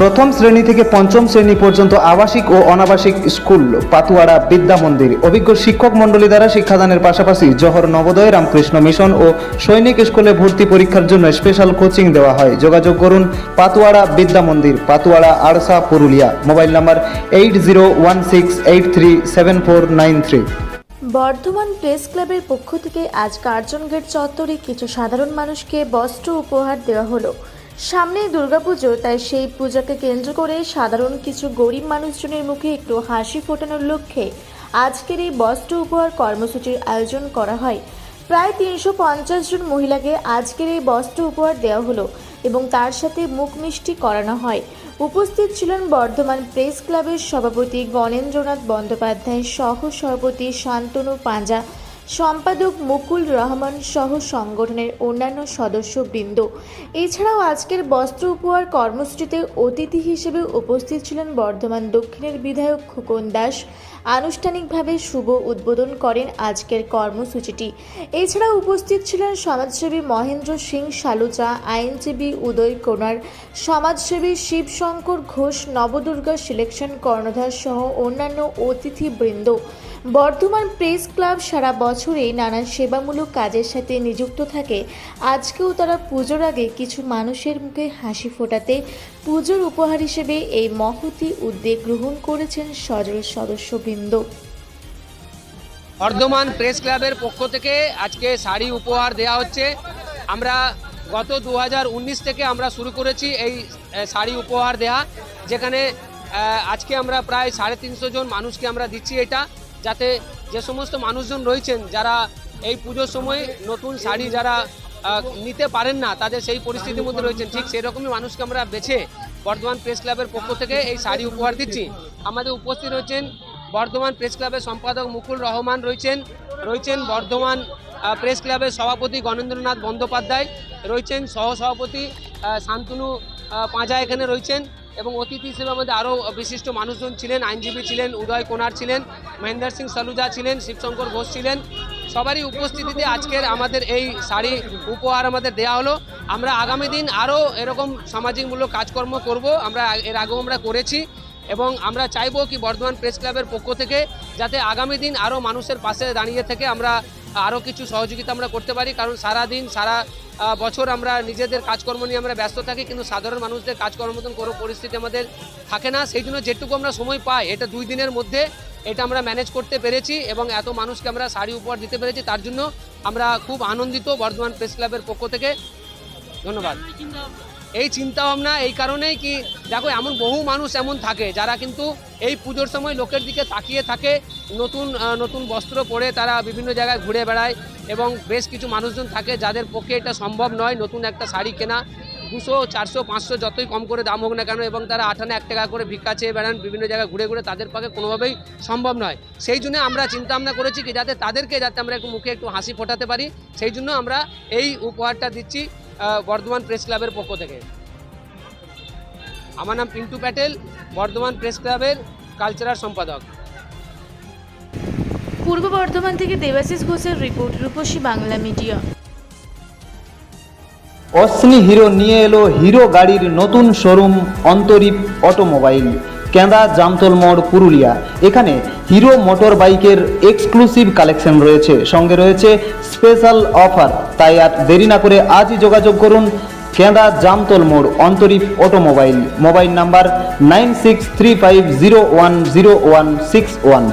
প্রথম শ্রেণি থেকে পঞ্চম শ্রেণি পর্যন্ত আবাসিক ও অনাবাসিক স্কুল পাতুয়াড়া বিদ্যা মন্দির। অভিজ্ঞ শিক্ষক মণ্ডলী দ্বারা শিক্ষাদানের পাশাপাশি জহর নবোদয়, রামকৃষ্ণ মিশন ও সৈনিক স্কুলে ভর্তি পরীক্ষার জন্য স্পেশাল কোচিং দেওয়া হয়। যোগাযোগ করুন Patuara Vidya Mandir Patuara Arsha, Purulia. Mobile number eight zero one six eight three seven four nine three Bardhaman press ক্লাবের পক্ষ থেকে আজ কার্জন গেট চত্বরে কিছু সাধারণ মানুষকে বস্ত্র উপহার দেওয়া হলো। সামনেই দুর্গাপুজো, তাই সেই পূজাকে কেন্দ্র করে সাধারণ কিছু গরিব মানুষজনের মুখে একটু হাসি ফোটানোর লক্ষ্যে আজকের এই বস্ত্র উপহার কর্মসূচির আয়োজন করা হয়। প্রায় তিনশো পঞ্চাশ জন মহিলাকে আজকের এই বস্ত্র উপহার দেওয়া হলো এবং তার সাথে মুখ মিষ্টি করানো হয়। উপস্থিত ছিলেন বর্ধমান প্রেস ক্লাবের সভাপতি গণেন্দ্রনাথ বন্দ্যোপাধ্যায় সহ সভাপতি শান্তনু পাঁজা সম্পাদক মুকুল রহমান সহ সংগঠনের অন্যান্য সদস্যবৃন্দ। এছাড়াও আজকের বস্ত্র উপহার কর্মসূচিতে অতিথি হিসেবে উপস্থিত ছিলেন বর্ধমান দক্ষিণের বিধায়ক খোকন দাস। আনুষ্ঠানিকভাবে শুভ উদ্বোধন করেন আজকের কর্মসূচিটি। এছাড়াও উপস্থিত ছিলেন সমাজসেবী মহেন্দ্র সিং সালুচা আইনজীবী উদয় কোনার, সমাজসেবী শিবশঙ্কর ঘোষ, নবদুর্গা সিলেকশন কর্ণধার সহ অন্যান্য অতিথিবৃন্দ। বর্ধমান প্রেস ক্লাব সারা বছরেই নানান সেবামূলক কাজের সাথে নিযুক্ত থাকে। আজকেও তারা পুজোর আগে কিছু মানুষের মুখে হাসি ফোটাতে পুজোর উপহার হিসেবে এই মহতি উদ্যোগ গ্রহণ করেছেন সজল সদস্যবৃন্দ। বর্ধমান প্রেস ক্লাবের পক্ষ থেকে আজকে শাড়ি উপহার দেওয়া হচ্ছে। আমরা গত দু হাজার উনিশ থেকে আমরা শুরু করেছি এই শাড়ি উপহার দেওয়া যেখানে আজকে আমরা প্রায় সাড়ে তিনশো জন মানুষকে আমরা দিচ্ছি এটা। যাতে যে সমস্ত মানুষজন রয়েছেন যারা এই পুজোর সময় নতুন শাড়ি যারা নিতে পারেন না তাদের সেই পরিস্থিতির মধ্যে রয়েছেন। ঠিক সেরকমই মানুষকে আমরা বেছে বর্ধমান প্রেস ক্লাবের পক্ষ থেকে এই শাড়ি উপহার দিচ্ছি। আমাদের উপস্থিত রয়েছেন বর্ধমান প্রেস ক্লাবের সম্পাদক মুকুল রহমান রয়েছেন রয়েছেন বর্ধমান প্রেস ক্লাবের সভাপতি গণেন্দ্রনাথ বন্দ্যোপাধ্যায় রয়েছেন সহসভাপতি আহ, শান্তনু পাঁজা এখানে রয়েছেন। এবং অতিথি হিসেবে আমাদের আরও বিশিষ্ট মানুষজন ছিলেন, আইনজীবী ছিলেন, উদয় কোনার ছিলেন, মহেন্দ্র সিং সালুজা ছিলেন, শিবশঙ্কর ঘোষ ছিলেন। সবারই উপস্থিতিতে আজকের আমাদের এই শাড়ি উপহার আমাদের দেওয়া হলো। আমরা আগামী দিন আরও এরকম সামাজিকমূলক কাজকর্ম করব, আমরা এর আগেও আমরা করেছি। এবং আমরা চাইব কি বর্ধমান প্রেস ক্লাবের পক্ষ থেকে যাতে আগামী দিন আরও মানুষের পাশে দাঁড়িয়ে থেকে আমরা আরও কিছু সহযোগিতা আমরা করতে পারি, কারণ সারা দিন সারা বছর আমরা নিজেদের কাজকর্ম নিয়ে আমরা ব্যস্ত থাকি, কিন্তু সাধারণ মানুষদের কাজকর্ম মতন কোনো পরিস্থিতি আমাদের থাকে না। সেই জন্য যেটুকু আমরা সময় পাই, এটা দুই দিনের মধ্যে এটা আমরা ম্যানেজ করতে পেরেছি এবং এত মানুষকে আমরা শাড়ি উপহার দিতে পেরেছি, তার জন্য আমরা খুব আনন্দিত বর্ধমান প্রেস ক্লাবের পক্ষ থেকে। ধন্যবাদ। এই চিন্তা ভাবনা এই কারণেই কি, দেখো এমন বহু মানুষ এমন থাকে, যারা কিন্তু এই পুজোর সময় লোকের দিকে তাকিয়ে থাকে নতুন নতুন বস্ত্র পরে তারা বিভিন্ন জায়গায় ঘুরে বেড়ায় এবং বেশ কিছু মানুষজন থাকে যাদের পক্ষে এটা সম্ভব নয় নতুন একটা শাড়ি কেনা। দুশো, চারশো, পাঁচশো যতই কম করে দাম হোক না কেন এবং তারা আঠানে এক টাকা করে ভিক্ষা চেয়ে বেড়ান, বিভিন্ন জায়গায় ঘুরে ঘুরে তাদের পক্ষে কোনোভাবেই সম্ভব নয়। সেই জন্য আমরা চিন্তা ভাবনা করেছি কি যাতে তাদেরকে যাতে আমরা একটু মুখে একটু হাসি ফোটাতে পারি, সেই জন্য আমরা এই উপহারটা দিচ্ছি বর্ধমান প্রেস ক্লাবের পক্ষ থেকে। আমার নাম পিন্টু প্যাটেল, বর্ধমান প্রেস ক্লাবের কালচারাল সম্পাদক। পূর্ব বর্ধমান থেকে দেবাশিস ঘোষের রিপোর্ট, রূপসী বাংলা মিডিয়া। অশ্নি হিরো নিয়ে এলো হিরো গাড়ির নতুন শোরুম অন্তরীপ অটোমোবাইল কেঁদা জামতল মোড়, পুরুলিয়া। এখানে হিরো মোটর বাইকের এক্সক্লুসিভ কালেকশন রয়েছে। সঙ্গে রয়েছে স্পেশাল অফার। তাই আর দেরি না করে আজই যোগাযোগ করুন কেঁদা জামতল মোড়, Antarip automobile. Mobile number nine six three five zero one zero one six one.